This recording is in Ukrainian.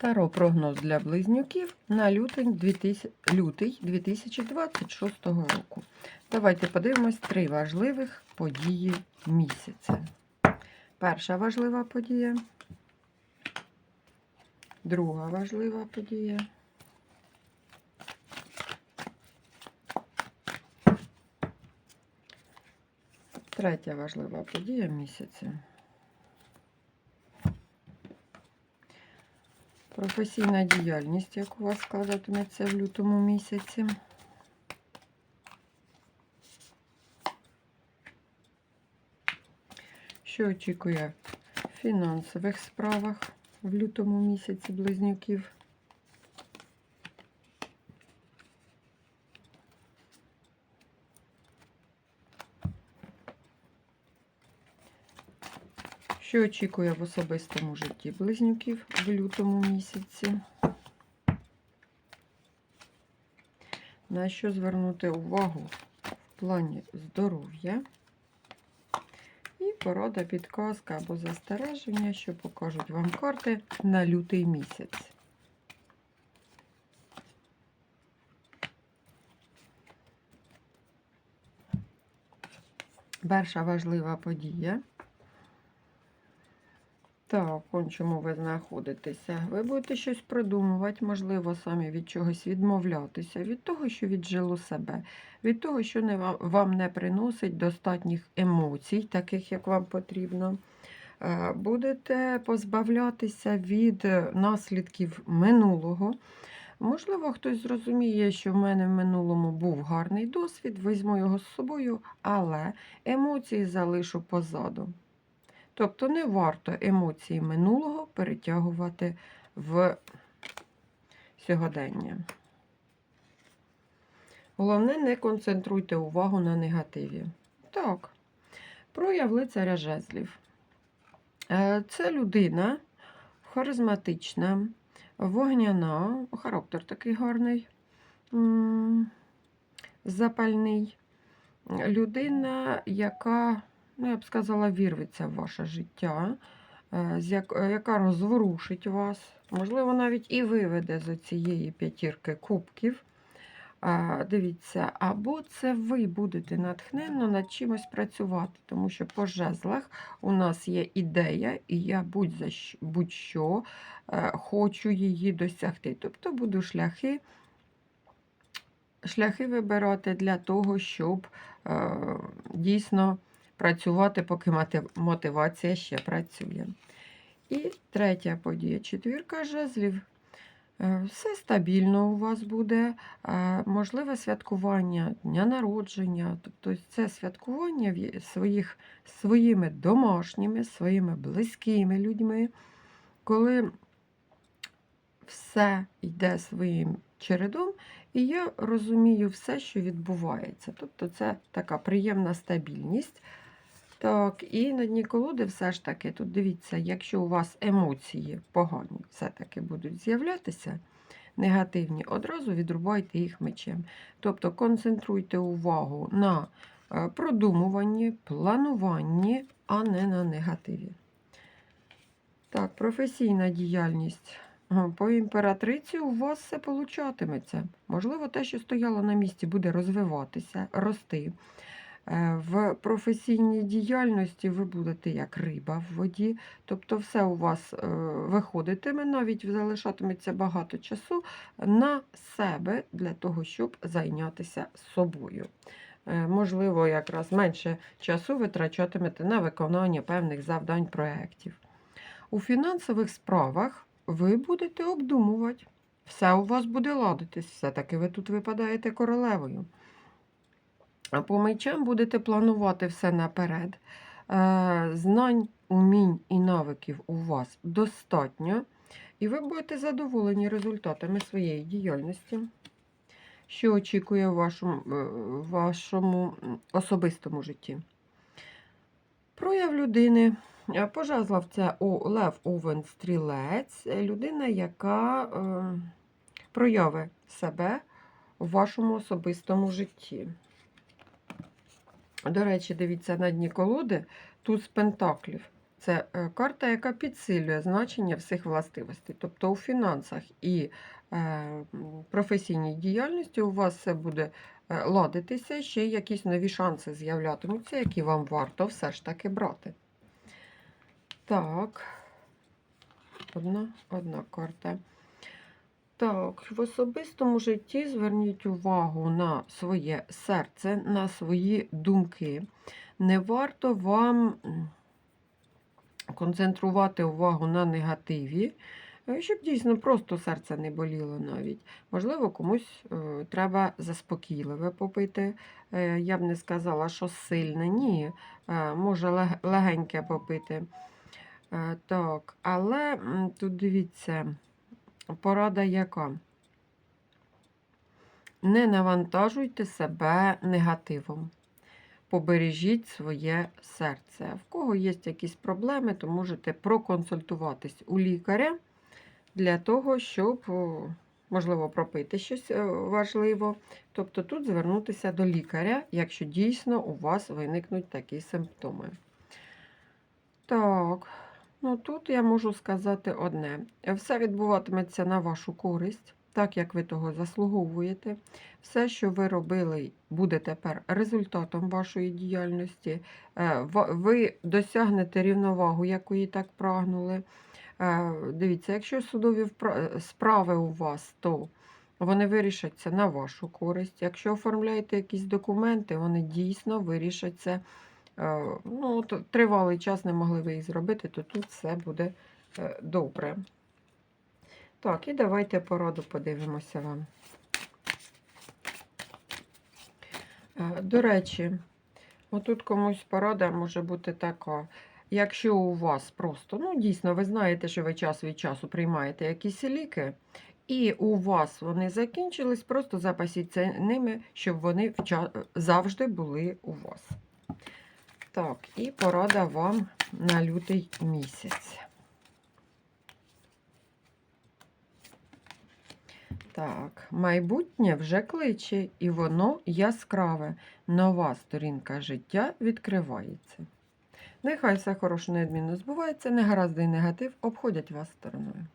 Таро прогноз для близнюків на лютий 2000 лютий 2026 року. Давайте подивимось три важливих події місяця. Перша важлива подія. Друга важлива подія. Третя важлива подія місяця. Професійна діяльність, як у вас складатиметься в лютому місяці. Що очікує в фінансових справах в лютому місяці близнюків? Що очікує в особистому житті близнюків в лютому місяці? На що звернути увагу в плані здоров'я? І порада, підказка або застереження, що покажуть вам карти на лютий місяць. Перша важлива подія. Так, он чому ви знаходитеся. Ви будете щось придумувати, можливо, самі від чогось відмовлятися, від того, що віджило себе, від того, що не вам, не приносить достатніх емоцій, таких, як вам потрібно. Е, Будете позбавлятися від наслідків минулого. Можливо, хтось зрозуміє, що в мене в минулому був гарний досвід, візьму його з собою, але емоції залишу позаду. Тобто не варто емоції минулого перетягувати в сьогодення. Головне, не концентруйте увагу на негативі. Так, прояв лицаря жезлів. Е, Це людина харизматична, вогняна, характер такий гарний, запальний. Людина, яка ну, я б сказала, вірветься в ваше життя, е, е, яка розворушить вас, можливо, навіть і виведе з цієї п'ятірки кубків. Дивіться, або це ви будете натхненно над чимось працювати, тому що по жезлах у нас є ідея, і я будь-що е, хочу її досягти. Тобто буду шляхи, шляхи вибирати для того, щоб дійсно працювати, поки мотивація ще працює. І третя подія четвірка жезлів. Е, Все стабільно у вас буде, е, можливе святкування дня народження, тобто це святкування своїх, своїми домашніми, своїми близькими людьми, коли все йде своїм чередом, і я розумію все, що відбувається. Тобто це така приємна стабільність. Так, і на дні колоди все ж таки, тут дивіться, якщо у вас емоції погані все-таки будуть з'являтися, негативні, одразу відрубайте їх мечем. Тобто концентруйте увагу на е, продумуванні, плануванні, а не на негативі. Так, професійна діяльність. По імператриці у вас все получатиметься. Можливо, те, що стояло на місці, буде розвиватися, рости. Е, В професійній діяльності ви будете як риба в воді, тобто все у вас е, виходитиме, навіть залишатиметься багато часу на себе для того, щоб зайнятися собою. Е, Можливо, якраз менше часу витрачатимете на виконання певних завдань проєктів. У фінансових справах ви будете обдумувати. Все у вас буде ладитись, все-таки ви тут випадаєте королевою. По мечам будете планувати все наперед. Е, Знань, умінь і навиків у вас достатньо, і ви будете задоволені результатами своєї діяльності, що очікує в вашому, е, вашому особистому житті. Прояв людини. Е, Пожезлав це Лев Овен Стрілець, людина, яка проявить себе в вашому особистому житті. До речі, дивіться на дні колоди, тут з пентаклів. Це е, карта, яка підсилює значення всіх властивостей. Тобто у фінансах і е, професійній діяльності у вас все буде е, ладитися, ще якісь нові шанси з'являтимуться, які вам варто все ж таки брати. Так, одна, одна карта. Так, в особистому житті зверніть увагу на своє серце, на свої думки. Не варто вам концентрувати увагу на негативі, е, щоб дійсно просто серце не боліло навіть. Можливо, комусь е, треба заспокійливе попити. Е, я б не сказала, що сильне, ні. Може лег- легеньке попити. Так, але тут дивіться, порада яка? Не навантажуйте себе негативом. Побережіть своє серце. В кого є якісь проблеми, то можете проконсультуватись у лікаря для того, щоб, можливо, пропити щось е, важливо. Тобто тут звернутися до лікаря, якщо дійсно у вас виникнуть такі симптоми. Так, ну тут я можу сказати одне: все відбуватиметься на вашу користь, так як ви того заслуговуєте. Все, що ви робили, буде тепер результатом вашої діяльності. Е, Ви досягнете рівновагу, якої так прагнули. Е, Дивіться, якщо судові справи у вас, то вони вирішаться на вашу користь. Якщо оформляєте якісь документи, вони дійсно вирішаться. Е, Ну, тривалий час не могли ви їх зробити, то тут все буде е, добре. Так, і давайте пораду подивимося вам. Е, До речі, отут комусь порада може бути така. Якщо у вас просто, ну дійсно, ви знаєте, що ви час від часу приймаєте якісь ліки, і у вас вони закінчились, просто запасіться ними, щоб вони завжди були у вас. Так, і порада вам на лютий місяць. Так, майбутнє вже кличе, і воно яскраве. Нова сторінка життя відкривається. Нехай все хороше неодмінно збувається, негаразди і негатив обходять вас стороною.